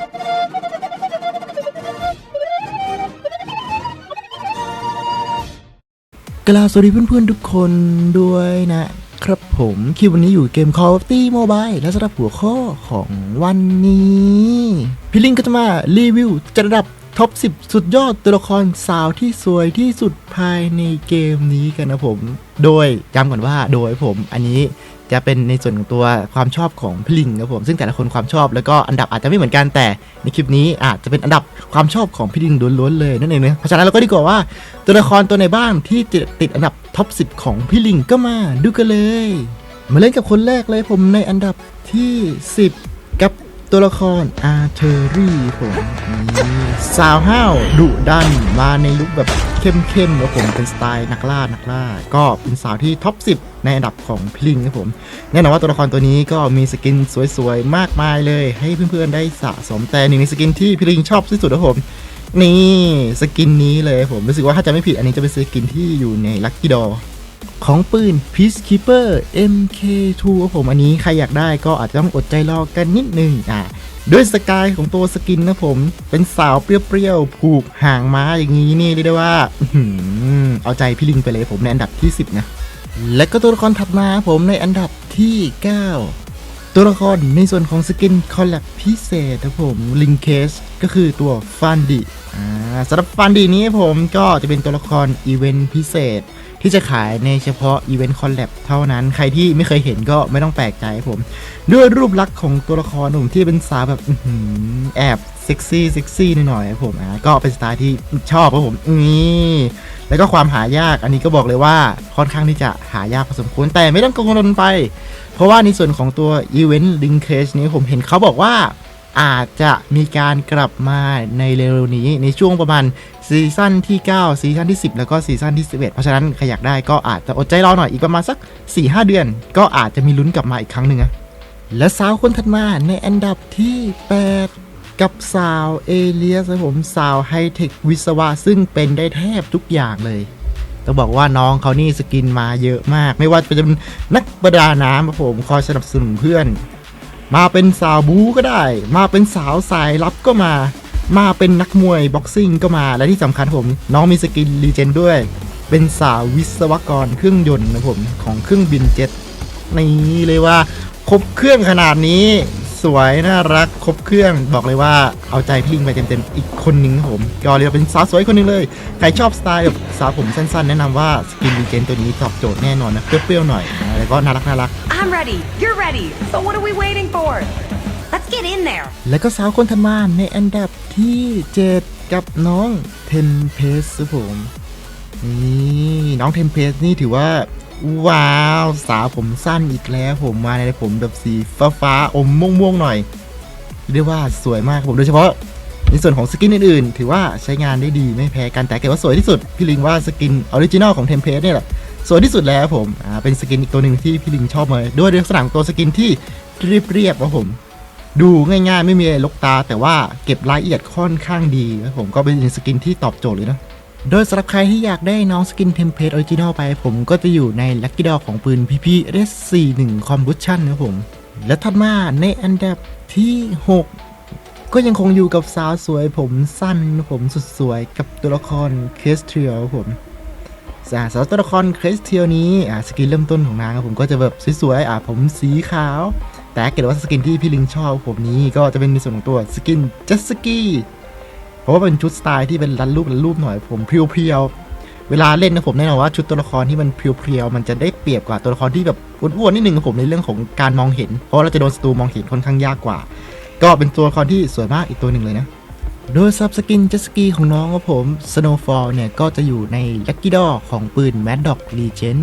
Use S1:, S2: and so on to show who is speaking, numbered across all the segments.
S1: กล่าวสวัสดีเพื่อนๆทุกคนด้วยนะครับผมคลิปวันนี้อยู่เกม Call of Duty Mobile และสำหรับหัวข้อของวันนี้พี่ลิงก็จะมารีวิวจัดอันดับท็อป 10 สุดยอดตัวละครสาวที่สวยที่สุดภายในเกมนี้กันนะผม โดยย้ำก่อนว่าโดยผมอันนี้ จะเป็นในส่วนของตัวความชอบของพี่ลิงครับผมซึ่งแต่ละคนความชอบแล้วก็อันดับอาจจะไม่เหมือนกันแต่ในคลิปนี้อาจจะเป็นอันดับความชอบของพี่ลิงล้วนๆเลยนั่นเองนะเพราะฉะนั้นเราก็ดีกว่าว่าตัวละครตัวไหนบ้างที่จะติดอันดับท็อป10 ของพี่ลิงก็มาดูกันเลย มาเล่นกับคนแรกเลยผมในอันดับที่ 10 กับตัวละครอาร์เทอรี่ผมสาวห้าวดุดันมาในลุคแบบเข้มๆแล้วผมเป็นสไตล์นักล่านักล่า ก็เป็นสาวที่ท็อป 10 ในอันดับของพี่ลิงครับผม แน่นอนว่าตัวละครตัวนี้ก็มีสกินสวยๆ มากมายเลย ให้เพื่อนๆได้สะสมแต่หนึ่งในสกินที่พี่ลิงชอบที่สุดครับผม นี่สกินนี้เลยผมรู้สึกว่าถ้าจะไม่ผิดอันนี้จะเป็นสกินที่อยู่ในลั c กี้ดอของปืน Peacekeeper MK2 ครับผมอันนี้ใครอยากได้ก็อาจจะต้องอดใจรอกันนิดนึงอะด้วยสกายของตัวสกินนะผม เป็นสาวเปรี้ยวๆ ผูกหางม้าอย่างนี้นี่เรียกได้ว่าเอาใจพี่ลิงไปเลยผมในอันดับที่ 10 นะ และก็ตัวละครถัดมาผมในอันดับที่ 9 ตัวละครในส่วนของสกินคอลแลบพิเศษครับผมลิงเคสก็คือตัวฟันดิอ่าสำหรับฟันดินี้ผมก็จะเป็นตัวละครอีเวนต์พิเศษ ที่จะขายในเฉพาะอีเวนต์คอลแลบเท่านั้น ใครที่ไม่เคยเห็นก็ไม่ต้องแปลกใจครับผม ด้วยรูปลักษณ์ของตัวละครผมที่เป็นสาวแบบแอบ ซ็กซี่เซ็กซี่หน่อยๆครับผมอ่าก็เป็นสไตล์ที่ชอบครับผมนี่แล้วก็ความหายากอันนี้ก็บอกเลยว่าค่อนข้างที่จะหายากพอสมควรแต่ไม่ต้องกังวลไป เพราะว่าในส่วนของตัว Event Linkage นี้ผมเห็นเขาบอกว่าอาจจะมีการกลับมาในเร็วนี้ในช่วงประมาณซีซั่นที่ 9 ซีซั่นที่ 10 แล้วก็ซีซั่นที่ 11 เพราะฉะนั้นใครอยากได้ก็อาจจะอดใจรอหน่อยอีกประมาณสัก 4-5 เดือน ก็อาจจะมีลุ้นกลับมาอีกครั้งหนึ่งนะและสาวคนถัดมาในอันดับที่ 8 กับสาวเอเลียสครับผมสาวไฮเทควิศวะซึ่งเป็นได้แทบทุกอย่างเลยต้องบอกว่าน้องเขานี่สกินมาเยอะมาก ไม่ว่าจะเป็นนักประดาน้ำครับผมคอยสนับสนุนเพื่อน มาเป็นสาวบูก็ได้ มาเป็นสาวสายลับก็มา มาเป็นนักมวยบ็อกซิ่งก็มาและที่สำคัญผมน้องมีสกินรีเจนด้วย เป็นสาววิศวกรเครื่องยนต์นะผมของเครื่องบินเจ็ตนี่เลยว่าครบเครื่องขนาดนี้ สวยน่ารักครบเครื่องบอกเลยว่าเอาใจพี่ลิงไปเต็มๆอีกคนนึงครับผมก็เรียกว่าเป็นสาวสวยคนหนึงเลย ใครชอบสไตล์แบบสาวผมสั้นๆ แนะนำว่าสกินรีเจนตัวนี้ตอบโจทย์แน่นอนนะเปรี้ยวๆหน่อยนะแล้วก็น่ารักน่ารัก
S2: I'm ready. You're ready. So what are we waiting for? Let's get in there.
S1: แล้วก็สาวคนถัดมาในอันดับที่ 7 กับน้องเทมเพสครับผมนี่น้องเทมเพสนี่ถือว่า ว้าว สาวผมสั้นอีกแล้ว ผมมาในผมแบบสีฟ้าฟ้าอมม่วงๆหน่อย เรียกว่าสวยมากผมโดยเฉพาะในส่วนของสกินอื่นๆ ถือว่าใช้งานได้ดีไม่แพ้กันแต่เกิดว่าสวยที่สุด พี่ลิงว่าสกินออริจินอลของเทมเพสเนี่ยแหละสวยที่สุดแล้วผมอ่าเป็นสกินอีกตัวหนึ่งที่พี่ลิงชอบเลยด้วยลักษณะของตัวสกินที่เรียบๆครับผม ดูง่ายๆ ไม่มีอะไรลกตา แต่ว่าเก็บรายละเอียดค่อนข้างดีครับผมก็เป็นสกินที่ตอบโจทย์เลยนะ โดยสำหรับใครที่อยากได้น้องสกินเทมเพลตออริจินอลไป ผมก็จะอยู่ในลั c กี้ดอของปืน PP S41 Combustion นะครับผม และถัดมาในอันดับที่ 6 ก็ยังคงอยู่กับสาวสวยผมสั้นผมสุดสวยกับตัวละครเคสเทียลผมสาสาวตัวละครเคสเทียลนี้สกินเริ่มต้นของนางผมก็จะแบบสวยๆผมสีขาว แต่เกิดว่าสกินที่พี่ลิงชอบผมนี้ก็จะเป็นในส่วนของตัวสกินเจสกี้ ราะว่าเป็นชุดสไตล์ที่เป็นรันรูปรันรูปหน่อยผมเพียวๆเวลาเล่นนะผมแน่นอนว่าชุดตัวละครที่มันเพียวๆมันจะได้เปรียบกว่าตัวละครที่แบบอ้วนๆนิดนึงครับผมในเรื่องของการมองเห็น เพราะเราจะโดนศัตรูมองเห็นค่อนข้างยากกว่า ก็เป็นตัวละครที่สวยมากอีกตัวหนึ่งเลยนะโดยซับสกินเจสกีของน้องครับผม Snowfall เนี่ย ก็จะอยู่ใน Lucky d o ของปืน Mad Dog Legend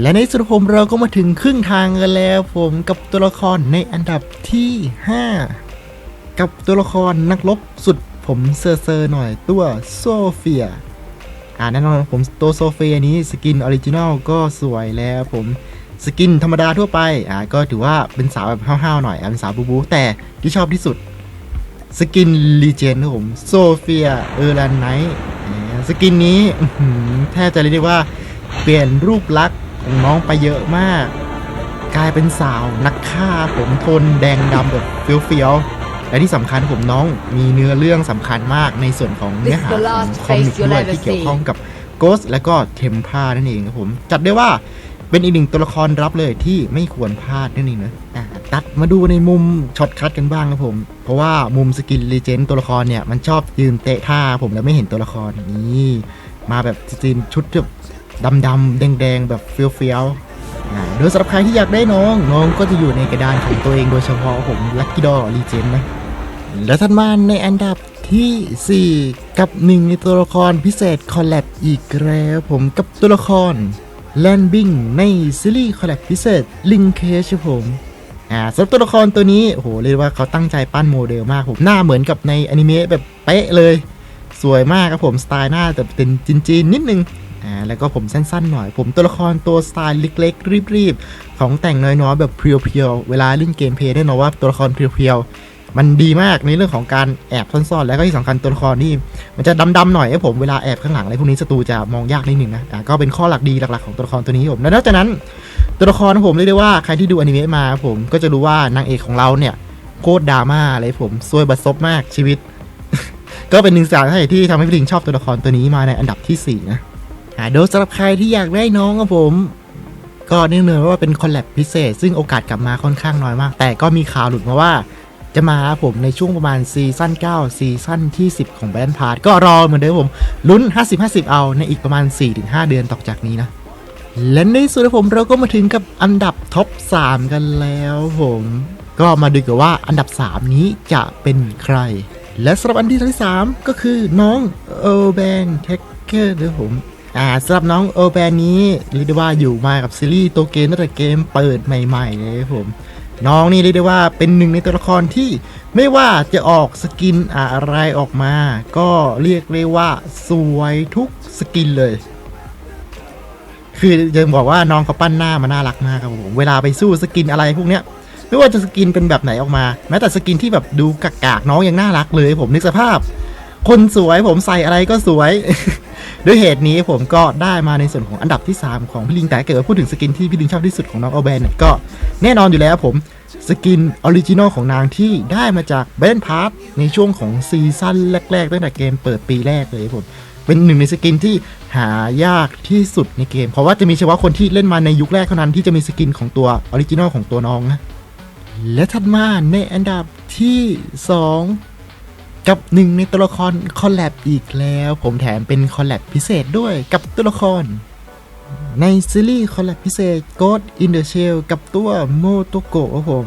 S1: และในสุดผมเราก็มาถึงครึ่งทางกันแล้วผมกับตัวละครในอันดับที่ 5 กับตัวละครนักรบสุด ผมเซอร์เซอร์หน่อยตัวโซเฟียอ่าแน่นอนผมตัวโซเฟียนี้สกินออริจินัลก็สวยแล้วผมสกินธรรมดาทั่วไปอ่าก็ถือว่าเป็นสาวแบบห้าวๆหน่อยเป็นสาวบูบูแต่ที่ชอบที่สุดสกินลีเจนครับผมโซเฟียเออร์แลนไนท์สกินนี้แทบจะเรียกได้ว่าเปลี่ยนรูปลักษณ์ของน้องไปเยอะมาก กลายเป็นสาวนักฆ่าผมทนแดงดำแบบเฟี้ยวๆ และที่สำคัญผมน้องมีเนื้อเรื่องสำคัญมากในส่วนของเนื้อหาของคอมิกด้วยที่เกี่ยวข้องกับ Ghost และก็เทมพานั่นเองครับผมจัดได้ว่าเป็นอีกหนึ่งตัวละครรับเลยที่ไม่ควรพลาดนั่นเองนะอะตัดมาดูในมุมช็อตคัทกันบ้างครับผม เพราะว่ามุมสกินเลเจนด์ตัวละครเนี่ย มันชอบยืนเตะท่าผมแล้วไม่เห็นตัวละครนี่ มาแบบสกินชุดแบบดำๆแดงๆ แบบเฟี้ยวๆอ่าโดยสำหรับใครที่อยากได้น้อง น้องก็จะอยู่ในกระดานของตัวเองโดยเฉพาะผมลั c กี้ดอรีเจนนะ และถัดมาในอันดับที่ 4 กับหนึ่งในตัวละครพิเศษคอลแลบอีกแล้วผมกับตัวละครแลนบิงในซีรีส์คอลแลบพิเศษลิงเคชผมอ่าสำหรับตัวละครตัวนี้โหเรียกว่าเขาตั้งใจปั้นโมเดลมากผมหน้าเหมือนกับในอนิเมะแบบเป๊ะเลย สวยมากครับผมสไตล์หน้าแต่เป็นจีนๆนิดนึงอ่าแล้วก็ผมสั้นๆหน่อย ผมตัวละครตัวสไตล์เล็กๆรีบๆ ของแต่งน้อยๆแบบเพียวๆเวลาเล่นเกมเพลย์แน่นอนว่าตัวละครเพียวๆ มันดีมากในเรื่องของการแอบซ่อนๆ แล้วก็ที่สำคัญตัวละครนี่มันจะดำๆหน่อยครับผมเวลาแอบข้างหลังอะไรพวกนี้ศัตรูจะมองยากนิดนึงนะก็เป็นข้อหลักดีหลักๆของตัวละครตัวนี้ผมแล้วนอกจากนั้นตัวละครผมเรียกได้ว่าใครที่ดูอนิเมะมาผมก็จะรู้ว่านางเอกของเราเนี่ยโคตรดราม่าเลยผมซวยบัดซบมากชีวิต ก็เป็นหนึ่งสาเหตุที่ทำให้พี่ลิงชอบตัวละครตัวนี้มาในอันดับที่4นะโดยสำหรับใครที่อยากได้น้องครับผมก็เนื่องๆว่าเป็นคอลแลบพิเศษ ซึ่งโอกาสกลับมาค่อนข้างน้อยมาก แต่ก็มีข่าวหลุดมาว่า จะมาผมในช่วงประมาณซีซั่น9ซีซั่นที่ 10 ของแบนพาร์ก็รอเหมือนเดิมผม ลุ้น 50-50 เอาในอีกประมาณ 4-5 เดือนต่อจากนี้นะ และในสุดผมเราก็มาถึงกับอันดับท็อป 3 กันแล้วผม ก็มาดูกันว่าอันดับ 3 นี้จะเป็นใคร และสำหรับอันที่3ก็คือน้องเออร์แบนเทคเกอร์นะครับผมอ่าสำหรับน้องเออร์แบนนี้เรียกได้ว่าอยู่มากับซีรีส์ตัวเกมตั้งแต่เกมเปิดใหม่ๆเลยผม น้องนี่เรียกได้ว่าเป็นหนึ่งในตัวละครที่ไม่ว่าจะออกสกินอะไรออกมา ก็เรียกเลยว่าสวยทุกสกินเลย คือจะบอกว่าน้องเขาปั้นหน้ามาน่ารักมากครับผมเวลาไปสู้สกินอะไรพวกเนี้ยไม่ว่าจะสกินเป็นแบบไหนออกมาแม้แต่สกินที่แบบดูกากๆน้องยังน่ารักเลย ผมนึกสภาพ คนสวยผมใส่อะไรก็สวย ด้วยเหตุนี้ผมก็ได้มาในส่วนของอันดับที่ 3 ของพี่ลิงแต่เกิดพูดถึงสกินที่พี่ลิงชอบที่สุดของน้องเอาแบนเนี่ยก็แน่นอนอยู่แล้วผมสกินออริจินอลของนางที่ได้มาจากแบนพาร์ทในช่วงของซีซั่นแรก ๆ ตั้งแต่เกมเปิดปีแรกเลยผมเป็นหนึ่งในสกินที่หายากที่สุดในเกม เพราะว่าจะมีเฉพาะคนที่เล่นมาในยุคแรกเท่านั้นที่จะมีสกินของตัวออริจินอลของตัวน้องนะและถัดมาในอันดับที่ 2 กับหนึ่งในตัวละครคอลแลบอีกแล้ว ผมแถมเป็นคอลแลบพิเศษด้วยกับตัวละคร ในซีรีส์คอลแลบพิเศษ God in the Shell กับตัวโมโตโกะครับผม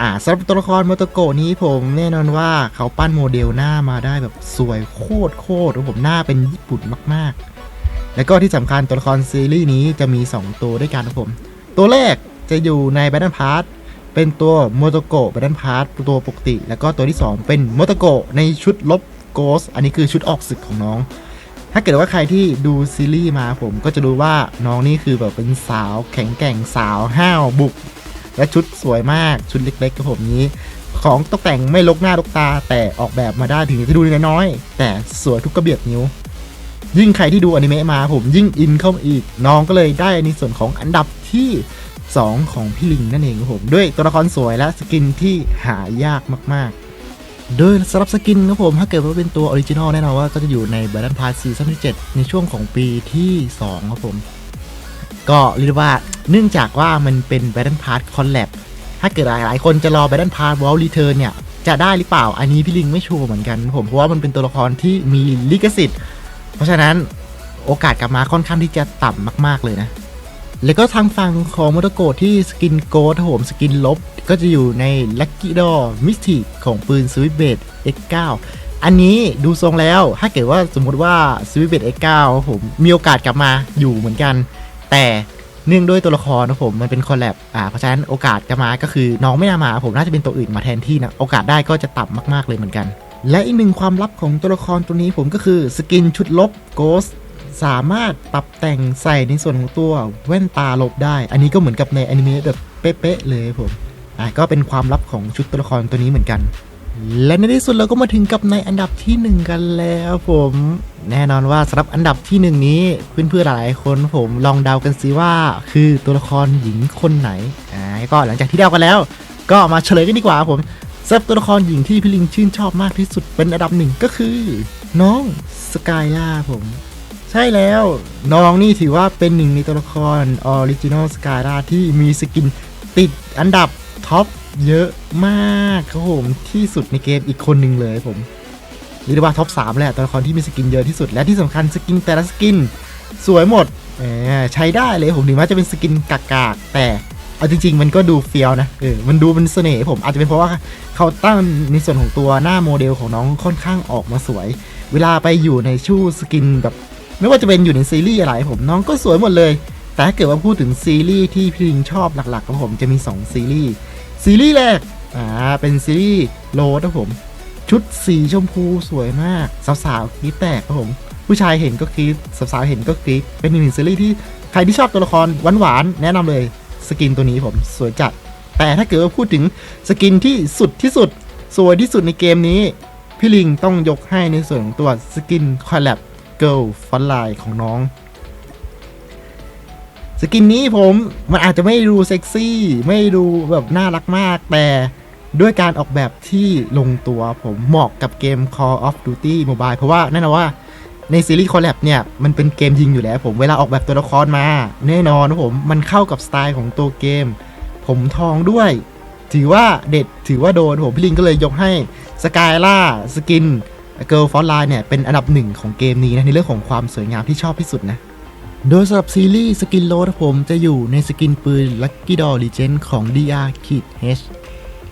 S1: อ่าสำหรับตัวละครโมโตโกะนี้ผมแน่นอนว่าเขาปั้นโมเดลหน้ามาได้แบบสวยโคตรโคตรครับผมหน้าเป็นญี่ปุ่นมากๆ แล้วก็ที่สำคัญตัวละครซีรีส์นี้จะมี 2 ตัวด้วยกันครับผม ตัวแรกจะอยู่ใน Battle Pass เป็นตัวโมโตโกะ Battle Pass ตัวปกติ แล้วก็ตัวที่ 2 เป็นโมโตโกะในชุดลบโกสอันนี้คือชุดออกศึกของน้อง ถ้าเกิดว่าใครที่ดูซีรีส์มาผมก็จะรู้ว่าน้องนี่คือแบบเป็นสาวแข็งแกร่งสาวห้าวบุก และชุดสวยมากชุดเล็กๆกับผมนี้ ของตกแต่งไม่ลกหน้าลกตา แต่ออกแบบมาได้ถึงจะดูน้อยๆแต่สวยทุกกระเบียดนิ้วยิ่งใครที่ดูอนิเมะมาผมยิ่งอินเข้ามาอีก น้องก็เลยได้ในส่วนของอันดับที่ 2 ของพี่ลิงนั่นเองครับผมด้วยตัวละครสวยและสกินที่หายากมากๆ โดยสำหรับสกินครับผมถ้าเกิดว่าเป็นตัวออริจินอลแน่นอนว่าก็จะอยู่ใน Battle Pass ซีซั่นที่7ในช่วงของปีที่2ครับผม ก็เรียกว่าเนื่องจากว่ามันเป็น Battle Pass Collab ถ้าเกิดหลายๆ คนจะรอ Battle Pass World Return เนี่ยจะได้หรือเปล่าอันนี้พี่ลิงไม่ชัวร์เหมือนกันผมเพราะว่ามันเป็นตัวละครที่มีลิขสิทธิ์ เพราะฉะนั้นโอกาสกลับมาค่อนข้างที่จะต่ำมาก ๆเลยนะ แล้วก็ทางฝั่งของมอเตอร์โกที่สกินโกดครับผมสกินลบ ก็จะอยู่ใน Lucky d o r Mystic ของปืน Swift b a d X9 อันนี้ดูทรงแล้วถ้าเกิดว่าสมมติว่า Swift b a d X9 ผมมีโอกาสกลับมาอยู่เหมือนกัน แต่เนื่องด้วยตัวละครนะผมมันเป็นคอลแลบอ่าเพราะฉะนั้นโอกาสจะมาก็คือน้องไม่น่ามา ผมน่าจะเป็นตัวอื่นมาแทนที่นะโอกาสได้ก็จะต่ำมากๆเลยเหมือนกัน และอีกหนึ่งความลับของตัวละครตัวนี้ผมก็คือสกินชุดลบ Ghost สามารถปรับแต่งใส่ในส่วนของตัวแว่นตาลบได้ อันนี้ก็เหมือนกับในอนิเมะแบบเป๊ะๆเลยครับผมอ่าก็เป็นความลับของชุดตัวละครตัวนี้เหมือนกัน และในที่สุดเราก็มาถึงกับในอันดับที่หนึ่งกันแล้วผม แน่นอนว่าสำหรับอันดับที่หนึ่งนี้เพื่อนๆหลายคนผมลองเดากันสิว่า คือตัวละครหญิงคนไหนอ่าก็หลังจากที่เดากันแล้ว ก็มาเฉลยกันดีกว่าผมสำหรับตัวละครหญิงที่พี่ลิงชื่นชอบมากที่สุดเป็นอันดับหนึ่งก็คือ น้องสกายล่าผม ใช่แล้วน้องนี่ถือว่าเป็นหนึ่งในตัวละครออริจินอลสกายล่าที่มีสกินติดอันดับท็อปเยอะมากครับผมที่สุดในเกมอีกคนหนึ่งเลยผมเรียกว่าท็อป3แหละตัวละครที่มีสกินเยอะที่สุดและที่สำคัญสกินแต่ละสกินสวยหมดใช้ได้เลยผมถึงแม้จะเป็นสกินกากๆแต่เอาจริงๆ มันก็ดูเฟี้ยวนะเออมันดูเป็นเสน่ห์ผมอาจจะเป็นเพราะว่าเขาตั้งในส่วนของตัวหน้าโมเดลของน้องค่อนข้างออกมาสวย เวลาไปอยู่ในชู่สกินแบบ ไม่ว่าจะเป็นอยู่ในซีรีส์อะไรผมน้องก็สวยหมดเลย แต่ถ้าเกิดว่าพูดถึงซีรีส์ที่พี่ลิงชอบหลักๆของผมจะมี 2 ซีรีส์ ซีรีส์แรกอ่าเป็นซีรีส์โลดครับผม ชุดสีชมพูสวยมาก สาวๆกรี๊ดแตกครับผม ผู้ชายเห็นก็กรี๊ดสาวๆเห็นก็กรี๊ดเป็นหนึ่งซีรีส์ที่ใครที่ชอบตัวละครหวานๆแนะนำเลยสกินตัวนี้ผมสวยจัด แต่ถ้าเกิดว่าพูดถึงสกินที่สุดที่สุด สวยที่สุดในเกมนี้ พี่ลิงต้องยกให้ในส่วนของตัวสกินคอลแลบ เกิลฟอนไลน์ของน้อง สกินนี้ผมมันอาจจะไม่ดูเซ็กซี่ ไม่ดูแบบน่ารักมาก แต่ด้วยการออกแบบที่ลงตัวผมเหมาะกับเกม Call of Duty Mobile เพราะว่าแน่นอนว่าในซีรีส์ Collab เนี่ยมันเป็นเกมยิงอยู่แล้วผมเวลาออกแบบตัวละครมา แน่นอนนะผมมันเข้ากับสไตล์ของตัวเกม ผมทองด้วย ถือว่าเด็ดถือว่าโดนผมพี่ลิงก็เลยยกให้สกายล่าสกิน เกิร์ลฟอนไลน์เนี่ยเป็นอันดับหนึ่งของเกมนี้นะในเรื่องของความสวยงามที่ชอบที่สุดนะ โดยสำหรับซีรีส์สกินโลดผมจะอยู่ในสกินปืน Lucky Doll Legend ของ DR Kid H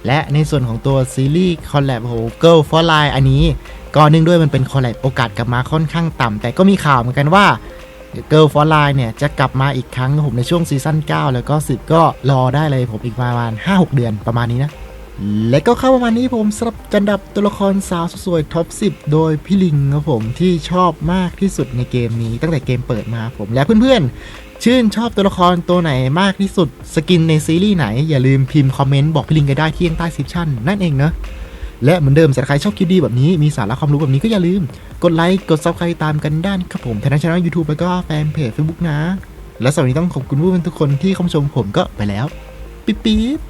S1: และในส่วนของตัวซีรีส์คอลแลบโห Girl for Line อันนี้ก็เนื่องด้วยมันเป็นคอลแลบโอกาสกลับมาค่อนข้างต่ำแต่ก็มีข่าวเหมือนกันว่า Girl for Line เนี่ยจะกลับมาอีกครั้งผมในช่วงซีซั่น9 แล้วก็ 10 ก็รอได้เลยผมอีกประมาณ 5-6 เดือนประมาณนี้นะ และก็เข้าประมาณนี้ผมสำหรับจันดับตัวละครสาวสวยท็อป 10 โดยพี่ลิงครับผมที่ชอบมากที่สุดในเกมนี้ตั้งแต่เกมเปิดมาผมและเพื่อนๆ ชื่นชอบตัวละครตัวไหนมากที่สุด สกินในซีรีส์ไหน อย่าลืมพิมพ์คอมเมนต์บอกพี่ลิงกันได้ที่ใต้ซิปชั่นนั่นเองเนอะและเหมือนเดิมสำหรับใครชอบคลิปดีแบบนี้มีสาระความรู้แบบนี้ก็อย่าลืม กดไลค์กดซับสไครต์ตามกันด้านครับผมทางช่องยูทูบแล้วก็แฟนเพจ Facebook นะ และสำหรับวันนี้ต้องขอบคุณผู้ชมทุกคนที่เข้ามาชมผมก็ไปแล้ว ปิ๊บปิ๊บ